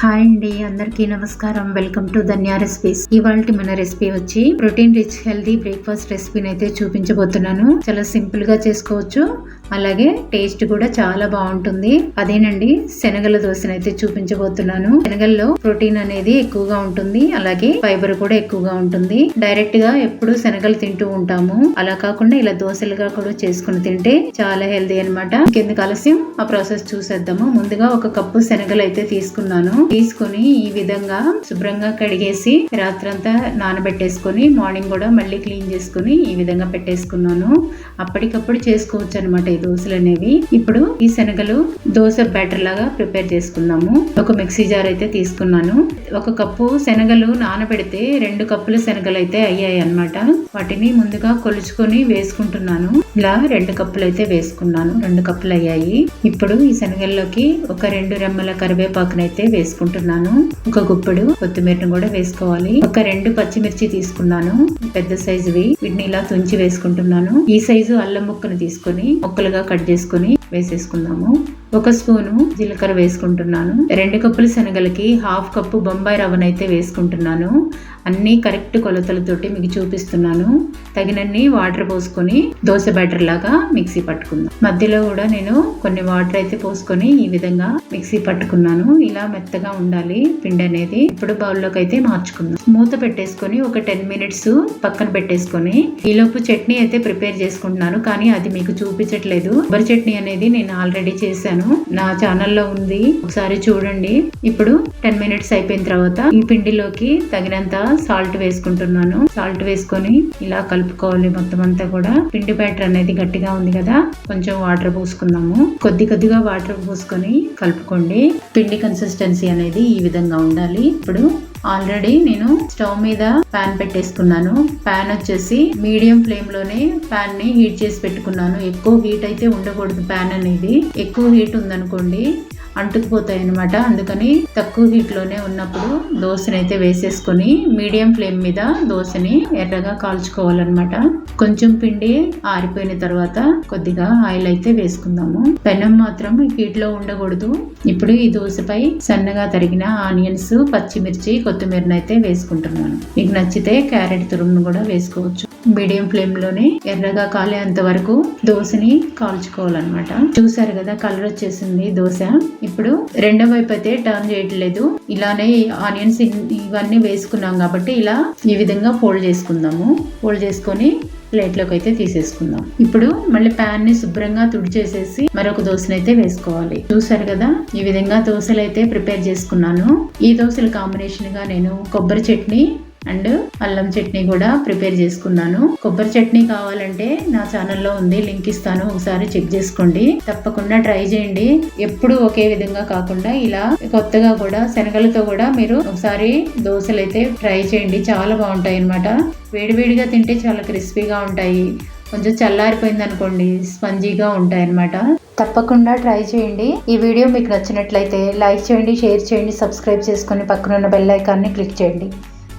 Hi అండి అందరికీ నమస్కారం. Welcome to Dhanya recipes. ఇవాళ మన రెసిపీ వచ్చి ప్రోటీన్ రిచ్ హెల్దీ బ్రేక్ఫాస్ట్ రెసిపీని అయితే చూపించబోతున్నాను. చాలా సింపుల్గా చేసుకోవచ్చు. అలాగే టేస్ట్ కూడా చాలా బాగుంటుంది. అదేనండి శనగల దోశను అయితే చూపించబోతున్నాను. శనగల్లో ప్రోటీన్ అనేది ఎక్కువగా ఉంటుంది. అలాగే ఫైబర్ కూడా ఎక్కువగా ఉంటుంది. డైరెక్ట్గా ఎప్పుడు శనగలు తింటూ ఉంటాము. అలా కాకుండా ఇలా దోశలుగా కూడా చేసుకుని తింటే చాలా హెల్దీ అనమాట ఇంకెందుకు ఆలస్యం? ఆ ప్రాసెస్ చూసేద్దాము. ముందుగా ఒక కప్పు శనగలు అయితే తీసుకున్నాను. తీసుకొని ఈ విధంగా శుభ్రంగా కడిగేసి రాత్రంతా నానబెట్టేసుకొని మార్నింగ్ కూడా మళ్ళీ క్లీన్ చేసుకొని ఈ విధంగా పెట్టేసుకున్నాను. అప్పటికప్పుడు చేసుకోవచ్చు అనమాట దోశలు అనేవి ఇప్పుడు ఈ శనగలు దోశ బ్యాటర్ లాగా ప్రిపేర్ చేసుకున్నాము ఒక మిక్సీ జార్ అయితే తీసుకున్నాను. ఒక కప్పు శనగలు నానబెడితే రెండు కప్పుల శనగలు అయితే అయ్యాయి అనమాట వాటిని ముందుగా కొలుచుకొని వేసుకుంటున్నాను. ఇలా రెండు కప్పులు అయితే వేసుకున్నాను. రెండు కప్పులు అయ్యాయి. ఇప్పుడు ఈ శనగల్లోకి ఒక రెండు రెమ్మల కరివేపాకునైతే వేసుకుంటున్నాను. ఒక గుప్పెడు కొత్తిమీరను కూడా వేసుకోవాలి. ఒక రెండు పచ్చిమిర్చి తీసుకున్నాను. పెద్ద సైజువి. వీటిని ఇలా తుంచి వేసుకుంటున్నాను. ఈ సైజు అల్లం ముక్కను తీసుకొని ముక్కలుగా కట్ చేసుకొని వేసేసుకుందాము. ఒక స్పూను జీలకర్ర వేసుకుంటున్నాను. రెండు కప్పులు శనగలకి హాఫ్ కప్పు బొంబాయి రవ్వనైతే వేసుకుంటున్నాను. అన్నీ కరెక్ట్ కొలతలతోటి మీకు చూపిస్తున్నాను. తగినన్ని వాటర్ పోసుకొని దోశ బ్యాటర్ లాగా మిక్సీ పట్టుకుందాం. మధ్యలో కూడా నేను కొన్ని వాటర్ అయితే పోసుకొని ఈ విధంగా మిక్సీ పట్టుకున్నాను. ఇలా మెత్తగా ఉండాలి పిండి అనేది. ఇప్పుడు బౌల్లోకి అయితే మార్చుకుందాం. మూత పెట్టేసుకొని ఒక టెన్ మినిట్స్ పక్కన పెట్టేసుకొని ఈలోపు చట్నీ అయితే ప్రిపేర్ చేసుకుంటున్నాను. కానీ అది మీకు చూపించట్లేదు. కొబ్బరి చట్నీ అనేది నేను ఆల్రెడీ చేశాను. నా ఛానల్లో ఉంది. ఒకసారి చూడండి. ఇప్పుడు టెన్ మినిట్స్ అయిపోయిన తర్వాత ఈ పిండిలోకి తగినంత సాల్ట్ వేసుకుంటున్నాను. సాల్ట్ వేసుకొని ఇలా కలుపుకోవాలి మొత్తం అంతా కూడా. పిండి బ్యాటర్ అనేది గట్టిగా ఉంది కదా. కొంచెం వాటర్ పోసుకుందాము. కొద్ది కొద్దిగా వాటర్ పోసుకొని కలుపుకోండి. పిండి కన్సిస్టెన్సీ అనేది ఈ విధంగా ఉండాలి. ఇప్పుడు ఆల్రెడీ నేను స్టవ్ మీద ప్యాన్ పెట్టేసుకున్నాను. ప్యాన్ వచ్చేసి మీడియం ఫ్లేమ్లోనే ప్యాన్ని హీట్ చేసి పెట్టుకున్నాను. ఎక్కువ హీట్ అయితే ఉండకూడదు ప్యాన్ అనేది. ఎక్కువ హీట్ ఉందనుకోండి అంటుకుపోతాయి అనమాట అందుకని తక్కువ హీట్లోనే ఉన్నప్పుడు దోశని అయితే వేసేసుకొని మీడియం ఫ్లేమ్ మీద దోశని ఎర్రగా కాల్చుకోవాలన్నమాట. కొంచెం పిండి ఆరిపోయిన తర్వాత కొద్దిగా ఆయిల్ అయితే వేసుకుందాము. పెనం మాత్రం హీట్లో ఉండకూడదు. ఇప్పుడు ఈ దోశపై సన్నగా తరిగిన ఆనియన్స్ పచ్చిమిర్చి కొత్తిమీరని అయితే వేసుకుంటున్నాను. మీకు నచ్చితే క్యారెట్ తురుమును కూడా వేసుకోవచ్చు. మీడియం ఫ్లేమ్లోనే ఎర్రగా కాలేంత వరకు దోశని కాల్చుకోవాలన్నమాట. చూసారు కదా కలర్ వచ్చేసింది దోశ. ఇప్పుడు రెండో వైపు అయితే టర్న్ చేయట్లేదు. ఇలానే ఆనియన్స్ ఇవన్నీ వేసుకున్నాం కాబట్టి ఇలా ఈ విధంగా ఫోల్డ్ చేసుకుందాము. ఫోల్డ్ చేసుకొని ప్లేట్లోకి అయితే తీసేసుకుందాం. ఇప్పుడు మళ్ళీ ప్యాన్ని శుభ్రంగా తుడిచేసేసి మరొక దోశను అయితే వేసుకోవాలి. చూసారు కదా ఈ విధంగా దోశలు అయితే ప్రిపేర్ చేసుకున్నాను. ఈ దోశల కాంబినేషన్గా నేను కొబ్బరి చట్నీ అండ్ అల్లం చట్నీ కూడా ప్రిపేర్ చేసుకున్నాను. కొబ్బరి చట్నీ కావాలంటే నా ఛానల్లో ఉంది లింక్ ఇస్తాను. ఒకసారి చెక్ చేసుకోండి. తప్పకుండా ట్రై చేయండి. ఎప్పుడు ఒకే విధంగా కాకుండా ఇలా కొత్తగా కూడా శనగలతో కూడా మీరు ఒకసారి దోశలు అయితే ట్రై చేయండి. చాలా బాగుంటాయి అనమాట వేడివేడిగా తింటే చాలా క్రిస్పీగా ఉంటాయి. కొంచెం చల్లారిపోయింది అనుకోండి స్పంజీగా ఉంటాయి అనమాట తప్పకుండా ట్రై చేయండి. ఈ వీడియో మీకు నచ్చినట్లయితే లైక్ చేయండి షేర్ చేయండి సబ్స్క్రైబ్ చేసుకొని పక్కనున్న బెల్ ఐకాన్ని క్లిక్ చేయండి.